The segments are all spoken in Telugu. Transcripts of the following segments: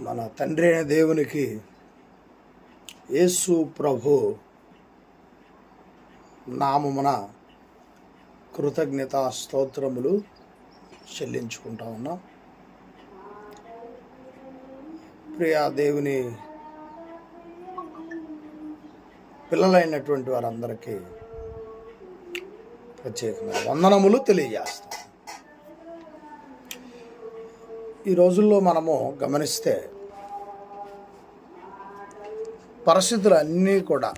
మన తండ్రి అయిన దేవునికి యేసు ప్రభు నామమున కృతజ్ఞత స్తోత్రములు చెల్లించుకుంటా ఉన్నాం. ప్రియా దేవుని పిల్లలైనటువంటి వారందరికీ ప్రత్యేకంగా వందనములు తెలియజేస్తాం ఈ రోజుల్లో మనము గమనిస్తే పరిస్థితులు అన్నీ కూడా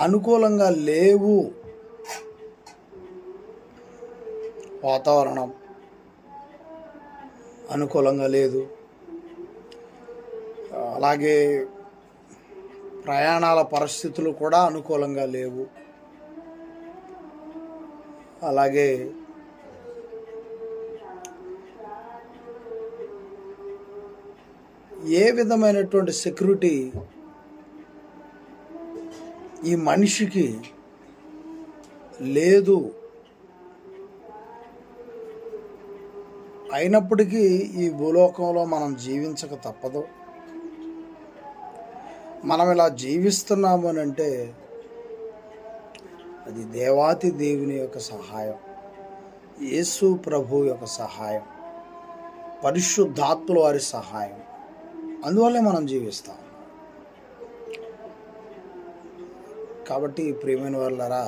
అనుకూలంగా లేవు. వాతావరణం అనుకూలంగా లేదు. అలాగే ప్రయాణాల పరిస్థితులు కూడా అనుకూలంగా లేవు. అలాగే ఏ విధమైనటువంటి సెక్యూరిటీ ఈ మనిషికి లేదు? అయినప్పటికీ ఈ భూలోకంలో మనం జీవించక తప్పదు. మనం ఇలా జీవిస్తున్నాము అని అంటే అది దేవాతి దేవుని యొక్క సహాయం యేసు ప్రభు యొక్క సహాయం పరిశుద్ధాత్ముల వారి సహాయం. అందువల్లే మనం జీవిస్తాం. కాబట్టి ప్రియమైన వాళ్ళరా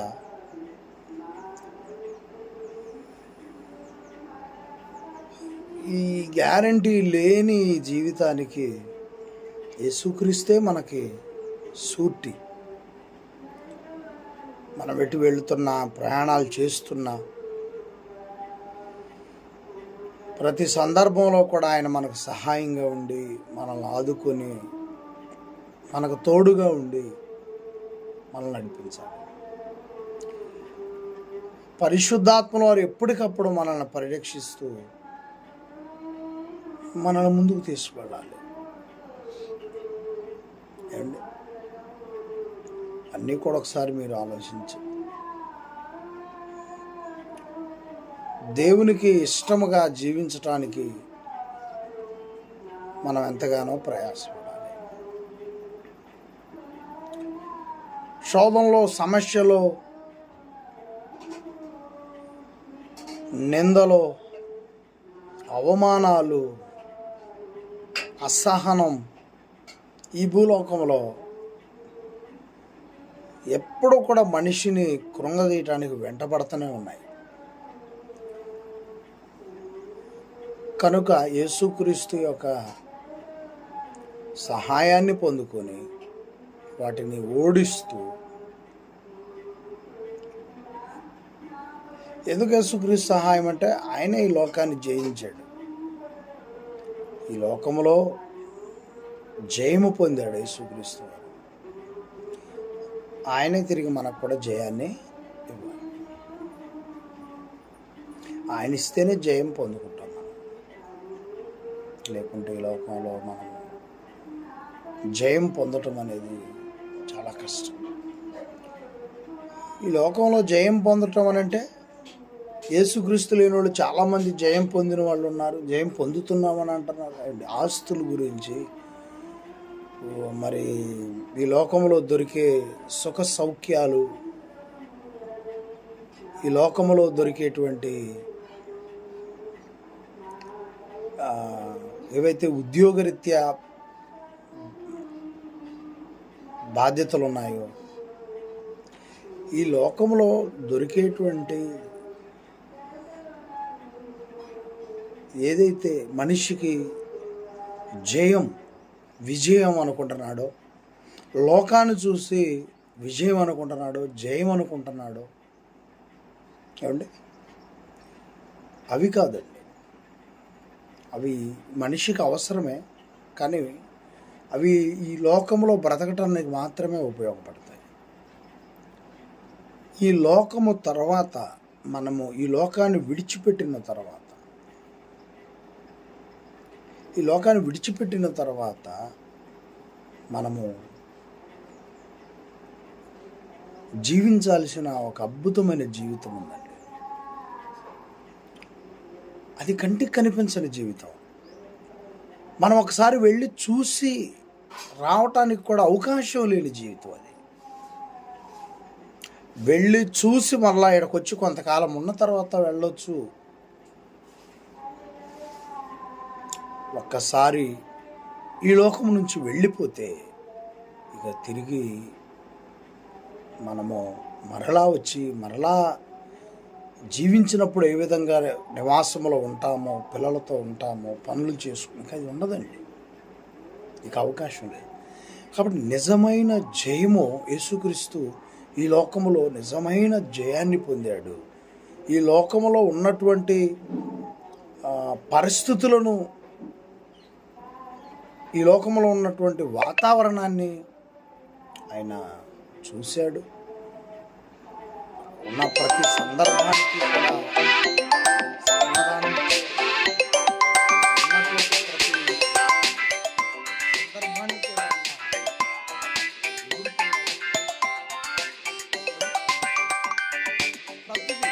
ఈ గ్యారంటీ లేని జీవితానికి యేసుక్రీస్తే మనకి సూటి. మనం ఎటు వెళుతున్నా ప్రయాణాలు చేస్తున్నా ప్రతి సందర్భంలో కూడా ఆయన మనకు సహాయంగా ఉండి మనల్ని ఆదుకొని మనకు తోడుగా ఉండి మనల్ని నడిపించాలి పరిశుద్ధాత్మల వారు ఎప్పటికప్పుడు మనల్ని పరిరక్షిస్తూ మనల్ని ముందుకు తీసుకువెళ్ళాలి. ఏమండి? అన్నీ కూడా ఒకసారి మీరు ఆలోచించి దేవునికి ఇష్టముగా జీవించటానికి మనం ఎంతగానో ప్రయాసపడాలి. శోధంలో సమస్యలో నిందలో అవమానాలు అసహనం ఈ భూలోకంలో ఎప్పుడూ కూడా మనిషిని కృంగదీయటానికి వెంటబడుతూనే ఉన్నాయి. కనుక యేసుక్రీస్తు యొక్క సహాయాన్ని పొందుకొని వాటిని ఓడిస్తూ ఎందుకు యేసుక్రీస్తు సహాయం అంటే ఆయన ఈ లోకాన్ని జయించాడు. ఈ లోకంలో జయము పొందాడు యేసుక్రీస్తు ఆయనే తిరిగి మనకు కూడా జయాన్ని ఇవ్వాలి. ఆయన ఇస్తేనే జయం పొందుకుంటాం. లేకుంటే ఈ లోకంలో మనం జయం పొందటం అనేది చాలా కష్టం. ఈ లోకంలో జయం పొందటం అని అంటే యేసుక్రీస్తు లేని వాళ్ళు చాలామంది జయం పొందిన వాళ్ళు ఉన్నారు. జయం పొందుతున్నామని అంటున్నారు. ఆస్తుల గురించి మరి ఈ లోకంలో దొరికే సుఖ సౌఖ్యాలు ఈ లోకంలో దొరికేటువంటి ఏవైతే ఉద్యోగరీత్యా బాధ్యతలు ఉన్నాయో ఈ లోకంలో దొరికేటువంటి ఏదైతే మనిషికి జయం విజయం అనుకుంటున్నాడో లోకాన్ని చూసి విజయం అనుకుంటున్నాడో జయం అనుకుంటున్నాడో ఏమండి? అవి కాదండి. అవి మనిషికి అవసరమే కానీ అవి ఈ లోకంలో బ్రతకటానికి మాత్రమే ఉపయోగపడతాయి. ఈ లోకము తర్వాత మనము ఈ లోకాన్ని విడిచిపెట్టిన తర్వాత ఈ లోకాన్ని విడిచిపెట్టిన తర్వాత మనము జీవించాల్సిన ఒక అద్భుతమైన జీవితం ఉందండి. అది కంటికి కనిపించని జీవితం. మనం ఒకసారి వెళ్ళి చూసి రావటానికి కూడా అవకాశం లేని జీవితం అది. వెళ్ళి చూసి మరలా ఇక్కడికి వచ్చి కొంతకాలం ఉన్న తర్వాత వెళ్ళొచ్చు. ఒక్కసారి ఈ లోకం నుంచి వెళ్ళిపోతే ఇక తిరిగి మనము మరలా వచ్చి మరలా జీవించినప్పుడు ఏ విధంగా నివాసంలో ఉంటామో పిల్లలతో ఉంటామో పనులు చేసుకుని అది ఉండదండి. ఇక అవకాశం లేదు. కాబట్టి నిజమైన జయము యేసుక్రీస్తు ఈ లోకములో నిజమైన జయాన్ని పొందాడు. ఈ లోకములో ఉన్నటువంటి పరిస్థితులను ఈ లోకంలో ఉన్నటువంటి వాతావరణాన్ని ఆయన చూశాడు. ఉన్న ప్రతి సందర్భానికి కూడా సమాధానం ఉన్నటువంటి ప్రతి సందర్భానికి కూడా ప్రతిదీ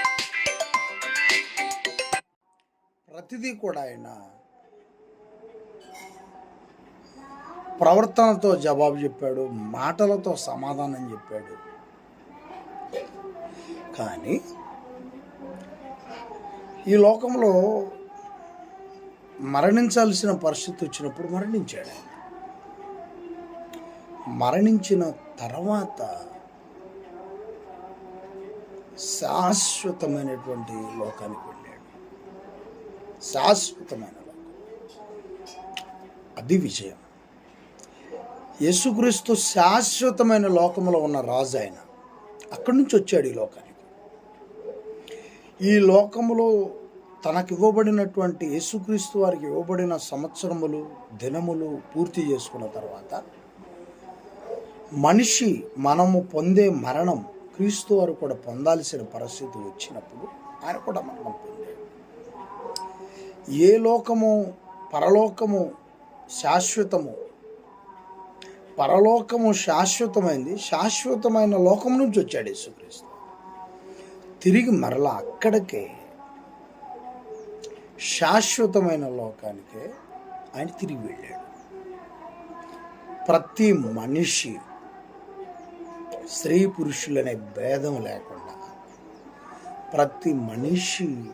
ప్రతిదీ కూడా ఆయన ప్రవర్తనతో జవాబు చెప్పాడు మాటలతో సమాధానం చెప్పాడు. కానీ ఈ లోకంలో మరణించాల్సిన పరిస్థితి వచ్చినప్పుడు మరణించాడు. మరణించిన తర్వాత శాశ్వతమైనటువంటి లోకానికి వెళ్ళాడు. శాశ్వతమైన లోకం. అది విజయం. యేసుక్రీస్తు శాశ్వతమైన లోకంలో ఉన్న రాజు ఆయన. అక్కడి నుంచి వచ్చాడు ఈ లోకానికి. ఈ లోకములో తనకు ఇవ్వబడినటువంటి యేసుక్రీస్తు వారికి ఇవ్వబడిన సంవత్సరములు దినములు పూర్తి చేసుకున్న తర్వాత మనిషి మనము పొందే మరణం క్రీస్తు వారు కూడా పొందాల్సిన పరిస్థితి వచ్చినప్పుడు ఆయన కూడా మరణం పొందాడు. ఏ లోకము పరలోకము శాశ్వతము? పరలోకము శాశ్వతమైంది శాశ్వతమైన లోకం నుంచి వచ్చాడు యేసుక్రీస్తు. తిరిగి మరలా అక్కడికే శాశ్వతమైన లోకానికే ఆయన తిరిగి వెళ్ళాడు. ప్రతి మనిషి స్త్రీ పురుషులనే భేదం లేకుండా ప్రతి మనిషి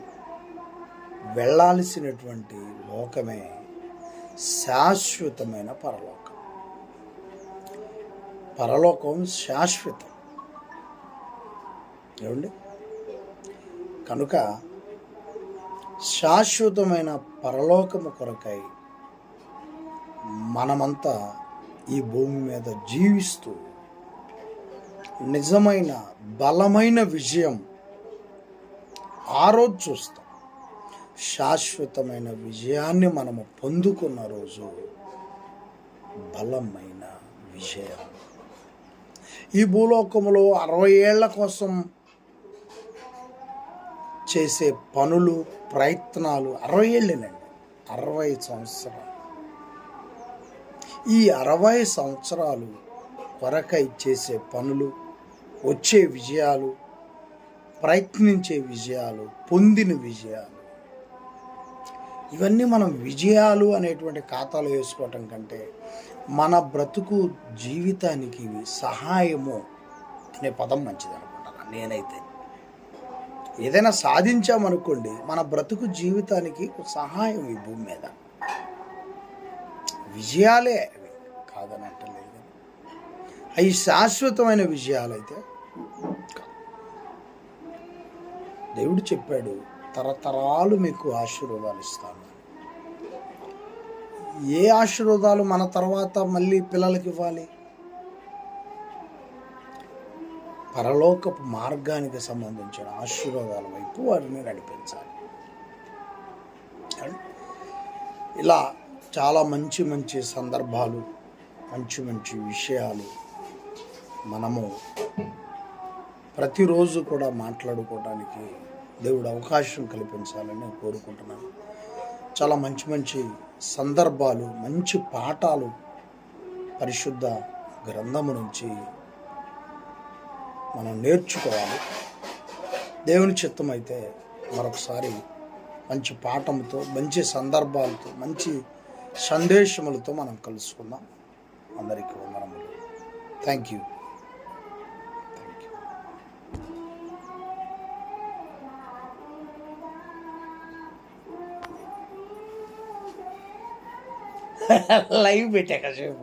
వెళ్ళాల్సినటువంటి లోకమే శాశ్వతమైన పరలోకం. పరలోకం శాశ్వతం. ఏమండి? కనుక శాశ్వతమైన పరలోకము కొరకై మనమంతా ఈ భూమి మీద జీవిస్తూ నిజమైన బలమైన విజయం ఆ రోజు చూస్తాం. శాశ్వతమైన విజయాన్ని మనము పొందుకున్న రోజు బలమైన విజయం. ఈ భూలోకములో అరవై ఏళ్ళ కోసం చేసే పనులు ప్రయత్నాలు అరవై ఏళ్ళేనండి. అరవై సంవత్సరాలు. ఈ అరవై సంవత్సరాలు కొరకై చేసే పనులు వచ్చే విజయాలు ప్రయత్నించే విజయాలు పొందిన విజయాలు ఇవన్నీ మనం విజయాలు అనేటువంటి ఖాతాలో వేసుకోవటం కంటే మన బ్రతుకు జీవితానికి సహాయము అనే పదం మంచిది అనుకుంటాను నేనైతే. ఏదైనా సాధించామనుకోండి మన బ్రతుకు జీవితానికి సహాయం ఈ భూమి మీద. విజయాలే కాదని అంటలేదు అవి శాశ్వతమైన విజయాలైతే అయితే దేవుడు చెప్పాడు తరతరాలు మీకు ఆశీర్వాదాలు ఇస్తాను. ఏ ఆశీర్వాదాలు మన తర్వాత మళ్ళీ పిల్లలకి ఇవ్వాలి? పరలోకపు మార్గానికి సంబంధించిన ఆశీర్వాదాల వైపు వారిని నడిపించాలి. ఇలా చాలా మంచి మంచి సందర్భాలు మంచి మంచి విషయాలు మనము ప్రతిరోజు కూడా మాట్లాడుకోవడానికి దేవుడు అవకాశం కల్పించాలని కోరుకుంటున్నాను. చాలా మంచి మంచి సందర్భాలు మంచి పాఠాలు పరిశుద్ధ గ్రంథము నుంచి మనం నేర్చుకోవాలి. దేవుని చిత్తం అయితే మరొకసారి మంచి పాఠంతో మంచి సందర్భాలతో మంచి సందేశములతో మనం కలుసుకుందాం. అందరికీ వందనములు. Thank you thank you live పెట్టాక చెప్పు